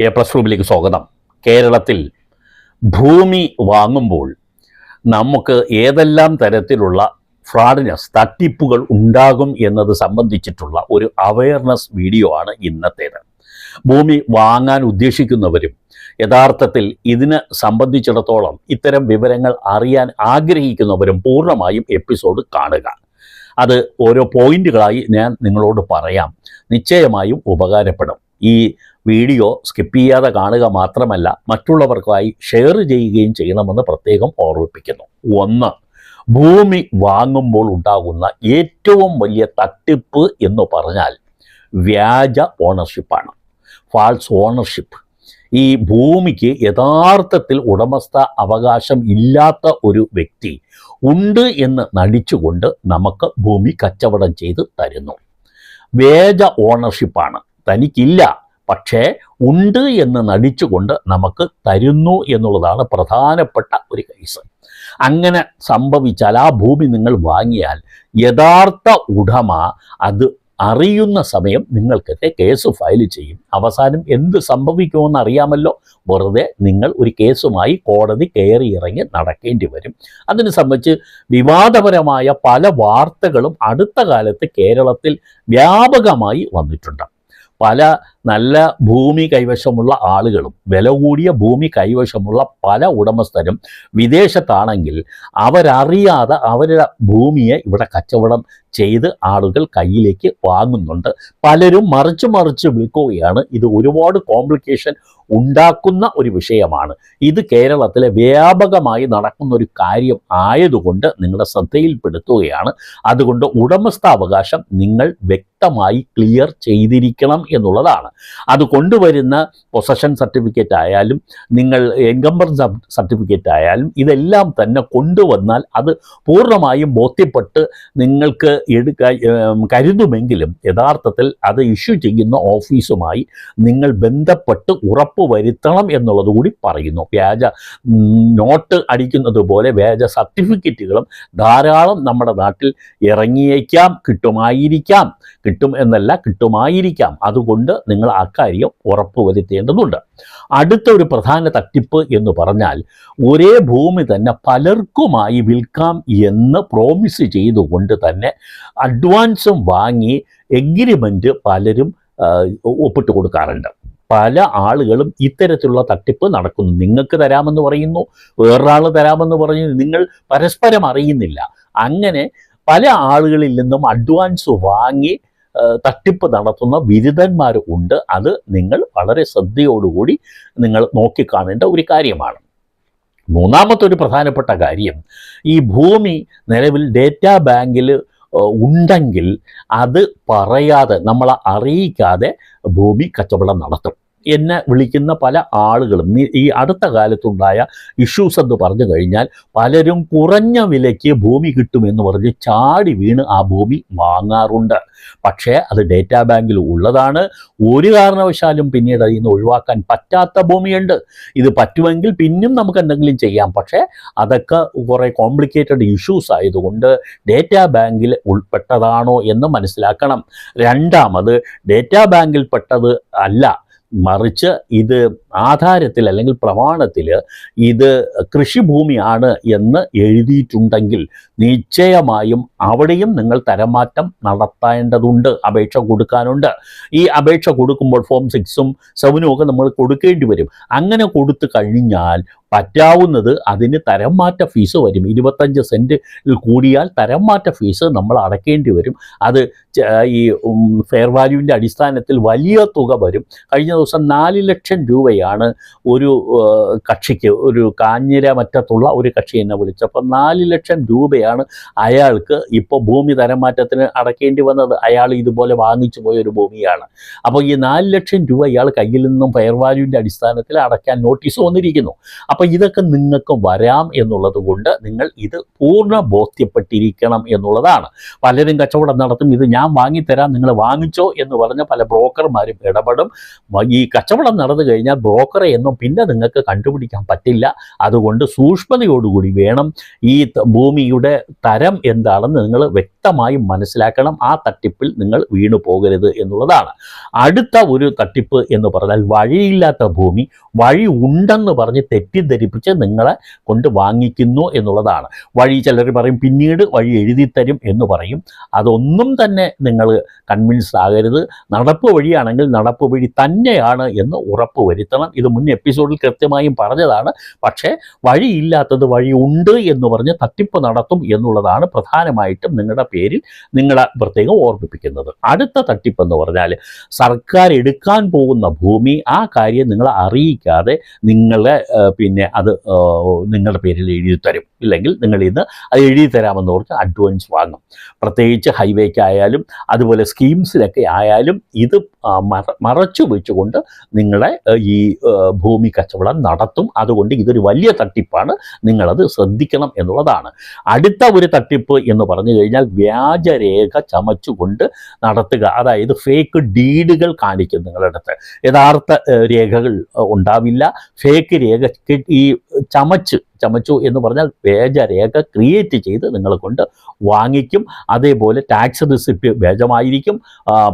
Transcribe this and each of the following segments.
A plus റൂമിലേക്ക് സ്വാഗതം. കേരളത്തിൽ ഭൂമി വാങ്ങുമ്പോൾ നമുക്ക് ഏതെല്ലാം തരത്തിലുള്ള ഫ്രോഡിനസ് തട്ടിപ്പുകൾ ഉണ്ടാകും എന്നത് സംബന്ധിച്ചിട്ടുള്ള ഒരു അവയർനെസ് വീഡിയോ ആണ് ഇന്നത്തേത്. ഭൂമി വാങ്ങാൻ ഉദ്ദേശിക്കുന്നവരും യഥാർത്ഥത്തിൽ ഇതിന് സംബന്ധിച്ചിടത്തോളം ഇത്തരം വിവരങ്ങൾ അറിയാൻ ആഗ്രഹിക്കുന്നവരും പൂർണമായും എപ്പിസോഡ് കാണുക. അത് ഓരോ പോയിന്റുകളായി ഞാൻ നിങ്ങളോട് പറയാം. നിശ്ചയമായും ഉപകാരപ്പെടും. ഈ വീഡിയോ സ്കിപ്പ് ചെയ്യാതെ കാണുക മാത്രമല്ല മറ്റുള്ളവർക്കായി ഷെയർ ചെയ്യുകയും ചെയ്യണമെന്ന് പ്രത്യേകം ഓർമ്മിപ്പിക്കുന്നു. ഒന്ന് ഭൂമി വാങ്ങുമ്പോൾ ഉണ്ടാകുന്ന ഏറ്റവും വലിയ തട്ടിപ്പ് എന്ന് പറഞ്ഞാൽ വ്യാജ ഓണർഷിപ്പാണ് ഫാൾസ് ഓണർഷിപ്പ് ഈ ഭൂമിക്ക് യഥാർത്ഥത്തിൽ ഉടമസ്ഥ അവകാശം ഇല്ലാത്ത ഒരു വ്യക്തി ഉണ്ട് എന്ന് നടിച്ചുകൊണ്ട് നമുക്ക് ഭൂമി കച്ചവടം ചെയ്ത് തരുന്നു. വേജ ഓണർഷിപ്പാണ് തനിക്കില്ല. പക്ഷേ ഉണ്ട് എന്ന് നടിച്ചുകൊണ്ട് നമുക്ക് തരുന്നു എന്നുള്ളതാണ് പ്രധാനപ്പെട്ട ഒരു കേസ് അങ്ങനെ സംഭവിച്ചാൽ ആ ഭൂമി നിങ്ങൾ വാങ്ങിയാൽ യഥാർത്ഥ ഉടമ അത് അറിയുന്ന സമയം നിങ്ങൾക്കെതിരെ കേസ് ഫയൽ ചെയ്യും. അവസാനം എന്ത് സംഭവിക്കുമെന്ന് അറിയാമല്ലോ. വെറുതെ നിങ്ങൾ ഒരു കേസുമായി കോടതി കയറി ഇറങ്ങി നടക്കേണ്ടി വരും. അതിനെ സംബന്ധിച്ച് വിവാദപരമായ പല വാർത്തകളും അടുത്ത കാലത്ത് കേരളത്തിൽ വ്യാപകമായി വന്നിട്ടുണ്ട്. പല നല്ല ഭൂമി കൈവശമുള്ള ആളുകളും വില കൂടിയ ഭൂമി കൈവശമുള്ള പല ഉടമസ്ഥരും വിദേശത്താണെങ്കിൽ അവരറിയാതെ അവരുടെ ഭൂമിയെ ഇവിടെ കച്ചവടം ചെയ്ത് ആളുകൾ കയ്യിലേക്ക് വാങ്ങുന്നുണ്ട്. പലരും മറിച്ച് മറിച്ച് വിൽക്കുകയാണ്. ഇത് ഒരുപാട് കോംപ്ലിക്കേഷൻ ഉണ്ടാക്കുന്ന ഒരു വിഷയമാണ്. ഇത് കേരളത്തിലെ വ്യാപകമായി നടക്കുന്ന ഒരു കാര്യം ആയതുകൊണ്ട് നിങ്ങളുടെ ശ്രദ്ധയിൽപ്പെടുത്തുകയാണ്. അതുകൊണ്ട് ഉടമസ്ഥാവകാശം നിങ്ങൾ വ്യക്തമായി ക്ലിയർ ചെയ്തിരിക്കണം എന്നുള്ളതാണ്. അത് കൊണ്ടുവരുന്ന പൊസഷൻ സർട്ടിഫിക്കറ്റ് ആയാലും നിങ്ങൾ എൻകംബർ സർട്ടിഫിക്കറ്റ് ആയാലും ഇതെല്ലാം തന്നെ കൊണ്ടുവന്നാൽ അത് പൂർണമായും ബോധ്യപ്പെട്ട് നിങ്ങൾക്ക് എടുക്കാൻ കരുതുമെങ്കിലും യഥാർത്ഥത്തിൽ അത് ഇഷ്യൂ ചെയ്യുന്ന ഓഫീസുമായി നിങ്ങൾ ബന്ധപ്പെട്ട് ഉറപ്പ് വരുത്തണം എന്നുള്ളത് കൂടി പറയുന്നു. വ്യാജ നോട്ട് അടിക്കുന്നത് പോലെ വ്യാജ സർട്ടിഫിക്കറ്റുകളും ധാരാളം നമ്മുടെ നാട്ടിൽ ഇറങ്ങിയേക്കാം കിട്ടുമായിരിക്കാം. കിട്ടും എന്നല്ല കിട്ടുമായിരിക്കാം. അതുകൊണ്ട് നിങ്ങൾ അക്കാര്യം ഉറപ്പ് വരുത്തേണ്ടതുണ്ട്. അടുത്ത ഒരു പ്രധാന തട്ടിപ്പ് എന്ന് പറഞ്ഞാൽ ഒരേ ഭൂമി തന്നെ പലർക്കുമായി വിൽക്കാം എന്ന് പ്രോമിസ് ചെയ്തുകൊണ്ട് തന്നെ അഡ്വാൻസും വാങ്ങി എഗ്രിമെന്റ് പലരും ഒപ്പിട്ട് കൊടുക്കാറുണ്ട്. പല ആളുകളും ഇത്തരത്തിലുള്ള തട്ടിപ്പ് നടക്കുന്നു. നിങ്ങൾക്ക് തരാമെന്ന് പറയുന്നു വേറൊരാൾ തരാമെന്ന് പറഞ്ഞു നിങ്ങൾ പരസ്പരം അറിയുന്നില്ല. അങ്ങനെ പല ആളുകളിൽ നിന്നും അഡ്വാൻസ് വാങ്ങി തട്ടിപ്പ് നടത്തുന്ന ബിരുദന്മാർ ഉണ്ട്. അത് നിങ്ങൾ വളരെ ശ്രദ്ധയോടുകൂടി നിങ്ങൾ നോക്കിക്കാണേണ്ട ഒരു കാര്യമാണ്. മൂന്നാമത്തെ ഒരു പ്രധാനപ്പെട്ട കാര്യം ഈ ഭൂമി നിലവിൽ ഡേറ്റാ ബാങ്കിൽ ഉണ്ടെങ്കിൽ അത് പറയാതെ നമ്മളെ അറിയിക്കാതെ ഭൂമി കച്ചവടം നടത്തും. എന്നെ വിളിക്കുന്ന പല ആളുകളും ഈ അടുത്ത കാലത്തുണ്ടായ ഇഷ്യൂസ് എന്ന് പറഞ്ഞു കഴിഞ്ഞാൽ പലരും കുറഞ്ഞ വിലയ്ക്ക് ഭൂമി കിട്ടുമെന്ന് പറഞ്ഞ് ചാടി വീണ് ആ ഭൂമി വാങ്ങാറുണ്ട്. പക്ഷേ അത് ഡേറ്റാ ബാങ്കിൽ ഉള്ളതാണ്. ഒരു കാരണവശാലും പിന്നീട് അതിൽ നിന്ന് ഒഴിവാക്കാൻ പറ്റാത്ത ഭൂമിയുണ്ട്. ഇത് പറ്റുമെങ്കിൽ പിന്നും നമുക്ക് എന്തെങ്കിലും ചെയ്യാം. പക്ഷേ അതൊക്കെ കുറേ കോംപ്ലിക്കേറ്റഡ് ഇഷ്യൂസ് ആയതുകൊണ്ട് ഡേറ്റാ ബാങ്കിൽ ഉൾപ്പെട്ടതാണോ എന്ന് മനസ്സിലാക്കണം. രണ്ടാമത് ഡേറ്റാ ബാങ്കിൽ പെട്ടത് അല്ല. മറിച്ച് ഇത് ആധാരത്തിൽ അല്ലെങ്കിൽ പ്രമാണത്തിൽ ഇത് കൃഷിഭൂമിയാണ് എന്ന് എഴുതിയിട്ടുണ്ടെങ്കിൽ നിശ്ചയമായും അവിടെയും നിങ്ങൾ തരംമാറ്റം നടത്തേണ്ടതുണ്ട് അപേക്ഷ കൊടുക്കാനുണ്ട്. ഈ അപേക്ഷ കൊടുക്കുമ്പോൾ ഫോം സിക്സും സെവനും ഒക്കെ നമ്മൾ കൊടുക്കേണ്ടി വരും. അങ്ങനെ കൊടുത്തു കഴിഞ്ഞാൽ പറ്റാവുന്നത് അതിന് തരംമാറ്റ ഫീസ് വരും. ഇരുപത്തഞ്ച് സെന്റിൽ കൂടിയാൽ തരംമാറ്റ ഫീസ് നമ്മൾ അടയ്ക്കേണ്ടി വരും. അത് ഈ ഫെയർ വാല്യൂവിന്റെ അടിസ്ഥാനത്തിൽ വലിയ തുക വരും. കഴിഞ്ഞ ദിവസം നാല് ലക്ഷം രൂപയാണ് ഒരു കക്ഷിക്ക് ഒരു കാഞ്ഞിര മറ്റത്തുള്ള ഒരു കക്ഷി എന്നെ വിളിച്ചപ്പോൾ നാല് ലക്ഷം രൂപയാണ് അയാൾക്ക് ഇപ്പോൾ ഭൂമി തരം അടക്കേണ്ടി വന്നത്. അയാൾ ഇതുപോലെ വാങ്ങിച്ചു പോയ ഒരു ഭൂമിയാണ്. അപ്പോൾ ഈ നാല് ലക്ഷം രൂപ ഇയാൾ കയ്യിൽ നിന്നും ഫെയർ വാല്യൂവിന്റെ അടിസ്ഥാനത്തിൽ അടയ്ക്കാൻ നോട്ടീസ് വന്നിരിക്കുന്നു. അപ്പോൾ ഇതൊക്കെ നിങ്ങൾക്ക് വരാം എന്നുള്ളത് നിങ്ങൾ ഇത് പൂർണ ബോധ്യപ്പെട്ടിരിക്കണം എന്നുള്ളതാണ്. പലരും കച്ചവടം നടത്തും. ഇത് ഞാൻ വാങ്ങിത്തരാം നിങ്ങൾ വാങ്ങിച്ചോ എന്ന് പറഞ്ഞ പല ബ്രോക്കർമാരും ഇടപെടും. ഈ കച്ചവടം നടന്നു കഴിഞ്ഞാൽ ബ്രോക്കറെ എന്നും പിന്നെ നിങ്ങൾക്ക് കണ്ടുപിടിക്കാൻ പറ്റില്ല. അതുകൊണ്ട് സൂക്ഷ്മതയോടുകൂടി വേണം ഈ ഭൂമിയുടെ തരം എന്താണെന്ന് നിങ്ങൾ വ്യക്തമായും മനസ്സിലാക്കണം. ആ തട്ടിപ്പിൽ നിങ്ങൾ വീണു പോകരുത് എന്നുള്ളതാണ്. അടുത്ത ഒരു തട്ടിപ്പ് എന്ന് പറഞ്ഞാൽ വഴിയില്ലാത്ത ഭൂമി വഴി ഉണ്ടെന്ന് പറഞ്ഞ് തെറ്റിദ്ധരിപ്പിച്ച് നിങ്ങളെ കൊണ്ട് വാങ്ങിക്കുന്നു എന്നുള്ളതാണ്. വഴി ചിലർ പറയും പിന്നീട് വഴി എഴുതി തരും എന്ന് പറയും. അതൊന്നും തന്നെ നിങ്ങൾ കൺവിൻസ് ആകരുത്. നടപ്പ് വഴിയാണെങ്കിൽ നടപ്പ് വഴി തന്നെയാണ് എന്ന് ഉറപ്പ് വരുത്തണം ഇത് മുൻ എപ്പിസോഡിൽ കൃത്യമായും പറഞ്ഞതാണ്. പക്ഷേ വഴിയില്ലാത്തത് വഴി ഉണ്ട് എന്ന് പറഞ്ഞ് തട്ടിപ്പ് നടത്തും എന്നുള്ളതാണ് പ്രധാനമായിട്ടും നിങ്ങളുടെ പേരിൽ നിങ്ങളെ പ്രത്യേകം ഓർമ്മിപ്പിക്കുന്നത്. അടുത്ത തട്ടിപ്പ് എന്ന് പറഞ്ഞാൽ സർക്കാർ എടുക്കാൻ പോകുന്ന ഭൂമി ആ കാര്യം നിങ്ങളെ അറിയിക്കാതെ നിങ്ങളെ പിന്നെ അത് നിങ്ങളുടെ പേരിൽ എഴുതി തരും. ഇല്ലെങ്കിൽ നിങ്ങൾ ഇന്ന് അത് എഴുതി തരാമെന്ന് ഓർത്ത് അഡ്വാൻസ് വാങ്ങും. പ്രത്യേകിച്ച് ഹൈവേക്കായാലും അതുപോലെ സ്കീംസിലൊക്കെ ആയാലും ഇത് മറ മറച്ചു വെച്ചുകൊണ്ട് നിങ്ങളെ ഈ ഭൂമി കച്ചവടം നടത്തും. അതുകൊണ്ട് ഇതൊരു വലിയ തട്ടിപ്പാണ്. നിങ്ങളത് ശ്രദ്ധിക്കണം എന്നുള്ളതാണ്. അടുത്ത ഒരു തട്ടിപ്പ് എന്ന് പറഞ്ഞു കഴിഞ്ഞാൽ വ്യാജരേഖ ചമച്ചുകൊണ്ട് നടത്തുക. അതായത് ഫേക്ക് ഡീഡുകൾ കാണിക്കും നിങ്ങളുടെ അടുത്ത്. യഥാർത്ഥ രേഖകൾ ഉണ്ടാവില്ല. ഫേക്ക് രേഖ ഈ ചമച്ച് ചമച്ചു എന്ന് പറഞ്ഞാൽ വ്യാജരേഖ ക്രിയേറ്റ് ചെയ്ത് നിങ്ങളെ കൊണ്ട് വാങ്ങിക്കും. അതേപോലെ ടാക്സ് റിസിപ്റ്റ് വേജമായിരിക്കും.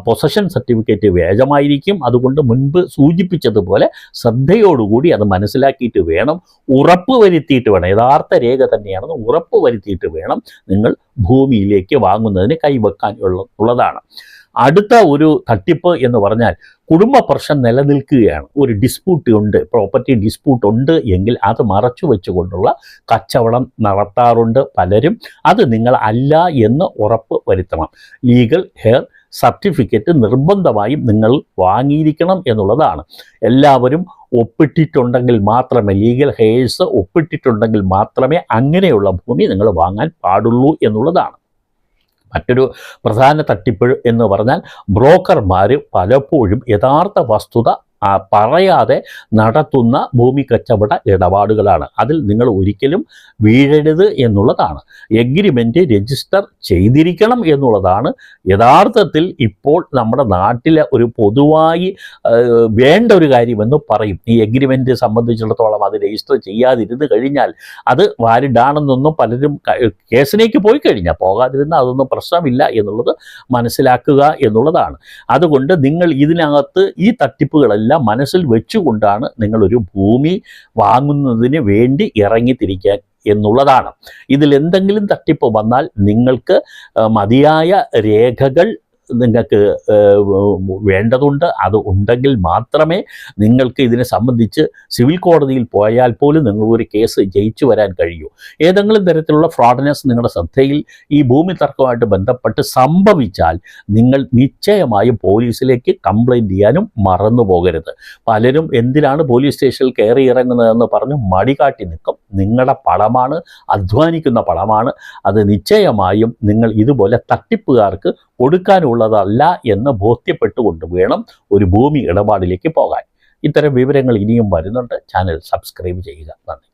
പൊസഷൻ സർട്ടിഫിക്കറ്റ് വേജമായിരിക്കും. അതുകൊണ്ട് മുൻപ് സൂചിപ്പിച്ചതുപോലെ ശ്രദ്ധയോടുകൂടി അത് മനസ്സിലാക്കിയിട്ട് വേണം ഉറപ്പ് വരുത്തിയിട്ട് വേണം. യഥാർത്ഥ രേഖ തന്നെയാണെന്ന് ഉറപ്പ് വരുത്തിയിട്ട് വേണം നിങ്ങൾ ഭൂമിയിലേക്ക് വാങ്ങുന്നതിന് കൈവെക്കാൻ ഉള്ള ഉള്ളതാണ്. അടുത്ത ഒരു തട്ടിപ്പ് എന്ന് പറഞ്ഞാൽ കുടുംബ പ്രശ്നം നിലനിൽക്കുകയാണ്. ഒരു ഡിസ്പ്യൂട്ട് ഉണ്ട് പ്രോപ്പർട്ടി ഡിസ്പ്യൂട്ട് ഉണ്ട് എങ്കിൽ അത് മറച്ചു വെച്ചുകൊണ്ടുള്ള കച്ചവടം നടത്താറുണ്ട് പലരും. അത് നിങ്ങൾ അല്ല എന്ന് ഉറപ്പ് വരുത്തണം. ലീഗൽ ഹെയർ സർട്ടിഫിക്കറ്റ് നിർബന്ധമായും നിങ്ങൾ വാങ്ങിയിരിക്കണം എന്നുള്ളതാണ്. എല്ലാവരും ഒപ്പിട്ടിട്ടുണ്ടെങ്കിൽ മാത്രമേ ലീഗൽ ഹെയേഴ്സ് ഒപ്പിട്ടിട്ടുണ്ടെങ്കിൽ മാത്രമേ അങ്ങനെയുള്ള ഭൂമി നിങ്ങൾ വാങ്ങാൻ പാടുള്ളൂ എന്നുള്ളതാണ്. മറ്റൊരു പ്രധാന തട്ടിപ്പ് എന്ന് പറഞ്ഞാൽ ബ്രോക്കർമാർ പലപ്പോഴും യഥാർത്ഥ വസ്തുത പറയാതെ നടത്തുന്ന ഭൂമി കച്ചവട ഇടപാടുകളാണ്. അതിൽ നിങ്ങൾ ഒരിക്കലും വീഴരുത് എന്നുള്ളതാണ്. എഗ്രിമെന്റ് രജിസ്റ്റർ ചെയ്തിരിക്കണം എന്നുള്ളതാണ് യഥാർത്ഥത്തിൽ ഇപ്പോൾ നമ്മുടെ നാട്ടിലെ ഒരു പൊതുവായി വേണ്ട ഒരു കാര്യമെന്ന് പറയും. ഈ എഗ്രിമെന്റ് സംബന്ധിച്ചിടത്തോളം അത് രജിസ്റ്റർ ചെയ്യാതിരുന്ന് കഴിഞ്ഞാൽ അത് വാലിഡാണെന്നൊന്നും പലരും കേസിലേക്ക് പോയി കഴിഞ്ഞാൽ പോകാതിരുന്ന അതൊന്നും പ്രശ്നമില്ല എന്നുള്ളത് മനസ്സിലാക്കുക എന്നുള്ളതാണ്. അതുകൊണ്ട് നിങ്ങൾ ഇതിനകത്ത് ഈ തട്ടിപ്പുകളെല്ലാം മനസ്സിൽ വെച്ചുകൊണ്ടാണ് നിങ്ങളൊരു ഭൂമി വാങ്ങുന്നതിന് വേണ്ടി ഇറങ്ങിത്തിരിക്കാൻ എന്നുള്ളതാണ്. ഇതിൽ എന്തെങ്കിലും തട്ടിപ്പ് വന്നാൽ നിങ്ങൾക്ക് മതിയായ രേഖകൾ നിങ്ങൾക്ക് വേണ്ടതുണ്ട്. അത് ഉണ്ടെങ്കിൽ മാത്രമേ നിങ്ങൾക്ക് ഇതിനെ സംബന്ധിച്ച് സിവിൽ കോടതിയിൽ പോയാൽ പോലും നിങ്ങൾ ഒരു കേസ് ജയിച്ചു വരാൻ കഴിയൂ. ഏതെങ്കിലും തരത്തിലുള്ള ഫ്രോഡ്നസ് നിങ്ങളുടെ ശ്രദ്ധയിൽ ഈ ഭൂമി തർക്കമായിട്ട് ബന്ധപ്പെട്ട് സംഭവിച്ചാൽ നിങ്ങൾ നിശ്ചയമായും പോലീസിലേക്ക് കംപ്ലൈന്റ് ചെയ്യാനും മറന്നു പോകരുത് പലരും എന്തിനാണ് പോലീസ് സ്റ്റേഷനിൽ കയറി ഇറങ്ങുന്നതെന്ന് പറഞ്ഞ് മടികാട്ടി നിൽക്കും. നിങ്ങളുടെ പണമാണ് അധ്വാനിക്കുന്ന പണമാണ് അത് നിശ്ചയമായും നിങ്ങൾ ഇതുപോലെ തട്ടിപ്പുകാർക്ക് കൊടുക്കാനുള്ളതല്ല എന്ന് ബോധ്യപ്പെട്ടുകൊണ്ട് വേണം ഒരു ഭൂമി ഇടപാടിലേക്ക് പോകാൻ. ഇത്തരം വിവരങ്ങൾ ഇനിയും വരുന്നുണ്ട്. ചാനൽ സബ്സ്ക്രൈബ് ചെയ്യുക. നന്ദി.